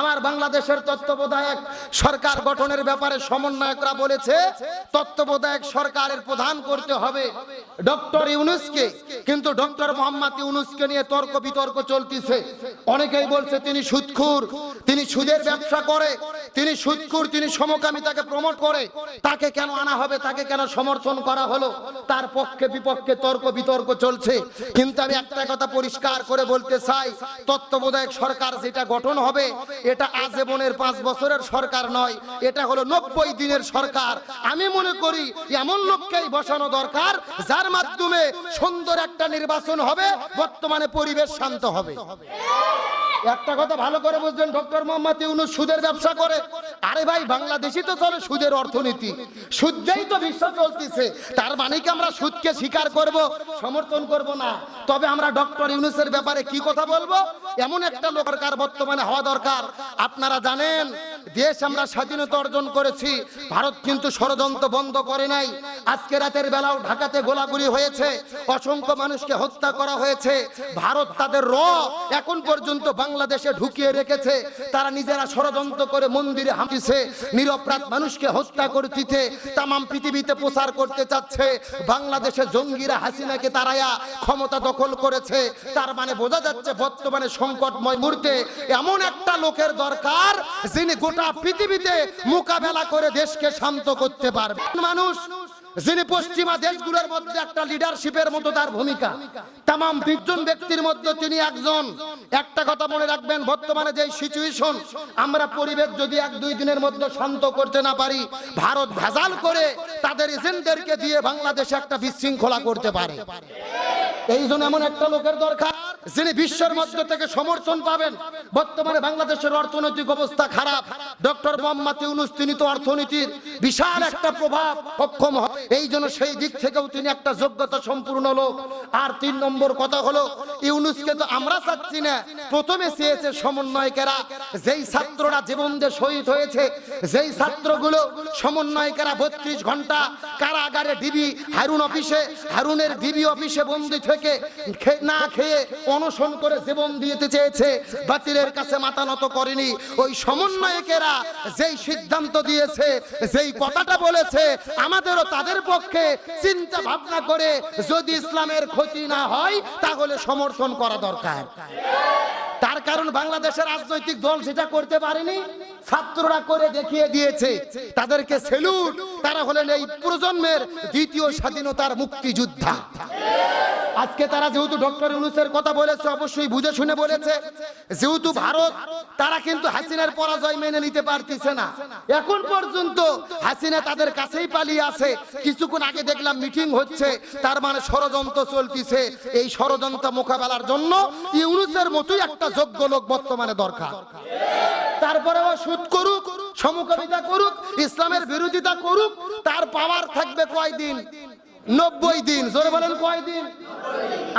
আমার বাংলাদেশের তত্ত্বাবধায়ক সরকার গঠনের ব্যাপারে সমন্বয়করা বলেছে, তত্ত্বাবধায়ক সরকারের প্রধান করতে হবে ডক্টর ইউনুসকে। কিন্তু ডক্টর মোহাম্মদ ইউনুসকে নিয়ে তর্ক বিতর্ক চলতেছে। অনেকেই বলছে তিনি সুদখুর তিনি সুদের ব্যবসা করে, তিনি সুদখুর তিনি সমকামিতাকে প্রমোট করে। তাকে কেন আনা হবে, তাকে কেন সমর্থন করা হলো? তার পক্ষে বিপক্ষে তর্ক বিতর্ক চলছে। কিন্তু আমি একটা কথা পরিষ্কার করে বলতে চাই, তত্ত্বাবধায়ক সরকার যেটা গঠন হবে এটা আজীবনের পাঁচ বছরের সরকার নয়, এটা হলো নব্বই দিনের সরকার। আমি মনে করি এমন লোককেই বসানো দরকার, যার মাধ্যমে সুন্দর একটা নির্বাচন হবে, বর্তমানে পরিবেশ শান্ত হবে। একটা কথা ভালো করে বুঝলেন ডক্টর মোহাম্মদ ইউনুস সুদের ব্যবসা করে। আরে ভাই বাংলাদেশি তো চলে সুদের অর্থনীতি। সুদেই তো বিশ্ব চলতেছে। তার মানে কি আমরা সুদকে স্বীকার করব, সমর্থন করব না? তবে আমরা ডক্টর ইউনুসের ব্যাপারে কি কথা বলব? এমন একটা লোক দরকার বর্তমানে হওয়া দরকার। আপনারা জানেন দেশ আমরা স্বাধীনতা অর্জন করেছি, ভারত কিন্তু ষড়যন্ত্র বন্ধ করে নাই। আজকে রাতের বেলাও ঢাকাতে গোলাগুলি হয়েছে, অসংখ্য মানুষকে হত্যা করা হয়েছে। ভারত তাদের র এখন পর্যন্ত বাংলাদেশে ঢুকিয়ে রেখেছে। তারা নিজেরা ষড়যন্ত্র করে মন্দিরে হাঁটিছে নিরপরাধ মানুষকে হত্যা করতেছে তাম পৃথিবীতে প্রচার করতে চাচ্ছে। বাংলাদেশে জঙ্গিরা হাসিনাকে তারায়া ক্ষমতা দখল করেছে। তার মানে বোঝা যাচ্ছে বর্তমানে সংকটময় মুহূর্তে এমন একটা লোকের দরকার যিনি গোটা পৃথিবীতে মোকাবেলা করে দেশকে শান্ত করতে পারবে। মানুষ যিনি পশ্চিমা দেশগুলোর মধ্যে একটা লিডারশিপের মতো তার ভূমিকা। তাম বিশজন ব্যক্তির মধ্যে তিনি একজন। একটা কথা মনে রাখবেন, বর্তমানে যে সিচুয়েশন আমরা পরিবেশ যদি এক দুই দিনের মধ্যে শান্ত করতে না পারি, ভারত ভেজাল করে তাদের এজেন্টদেরকে দিয়ে বাংলাদেশে একটা বিশৃঙ্খলা করতে পারে। এই জন্য এমন একটা লোকের দরকার যিনি বিশ্বের মধ্যে থেকে সমর্থন পাবেন, বর্তমানে বাংলাদেশের অর্থনৈতিক অবস্থা খারাপ। ডক্টর মোহাম্মদ ইউনুস, তিনি তো অর্থনীতির বিশাল একটা প্রভাব সক্ষম হয়। এই জন্য সেই দিক থেকেও তিনি একটা যোগ্যতা সম্পূর্ণ লোক। আর তিন নম্বর কথা হলো, ইউনুসকে তো আমরা চাচ্ছি না। প্রথমে চেয়েছে সমন্বয়কেরা, যেই ছাত্ররা জীবন দিয়ে শহীদ হয়েছে, যেই ছাত্রগুলো সমন্বয়কেরা বত্রিশ ঘণ্টা কারাগারে ডিবি, হারুন অফিসে, হারুনের ডিবি অফিসে বন্দি থেকে না খেয়ে অনশন করে জীবন দিতে চেয়েছে, বাতিলের কাছে মাথা নত করেনি। ওই সমন্বয়কেরা যেই সিদ্ধান্ত দিয়েছে, যেই কথাটা বলেছে, আমাদেরও তাদের পক্ষে চিন্তা ভাবনা করে যদি ইসলামের ক্ষতি না হয়, তাহলে সমর্থন করা দরকার। তার কারণ বাংলাদেশের রাজনৈতিক দল সেটা করতে পারেনি, ছাত্ররা করে দেখিয়ে দিয়েছে। তাদেরকে সেলুট তারা হলেন এই প্রজন্মের দ্বিতীয় স্বাধীনতার মুক্তিযোদ্ধা। আজকে তারা যেহেতু ডক্টর ইউনুসের কথা বলেছে, অবশ্যই বুঝে শুনে বলেছে। যেহেতু ভারত, তারা কিন্তু হাসিনার পরাজয় মেনে নিতে পারতেছে না। এখন পর্যন্ত হাসিনা তাদের কাছেই পালিয়ে আছে। কিছুক্ষণ আগে দেখলাম মিটিং হচ্ছে, তার মানে ষড়যন্ত্র চলতিছে। এই ষড়যন্ত্র মোকাবেলার জন্য ইউনুসের মতোই একটা যোগ্য লোক বর্তমানে দরকার। তারপরে ও সুদ করুক, সমকামিতা করুক, ইসলামের বিরোধিতা করুক, তার পাওয়ার থাকবে কয়দিন? নব্বই দিন, জোরে বলেন কয়দিন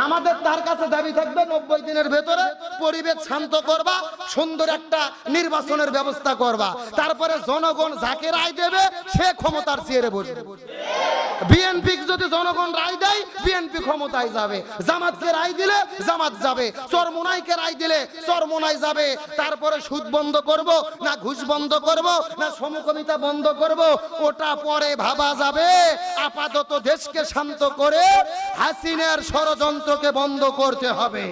আমাদের তার কাছে দাবি থাকবে, নব্বই দিনের ভেতরে পরিবেশ শান্ত করবা, সুন্দর একটা নির্বাচনের ব্যবস্থা করবা। তারপরে জনগণ যাকে রায় দেবে, সে ক্ষমতার চেয়ারে বসবে। বিএনপি যদি জনগণ রায় দেয় বিএনপি ক্ষমতায় যাবে। জামাতকে রায় দিলে জামাত যাবে। চরমোনাইকে রায় দিলে চরমোনাই যাবে। তারপরে সুদ বন্ধ করব, না ঘুষ বন্ধ করব, না সমকমিতা বন্ধ করব, ওটা পরে ভাবা যাবে। আপাতত দেশকে শান্ত করে হাসিনার ষড়যন্ত্রকে বন্ধ করতে হবে।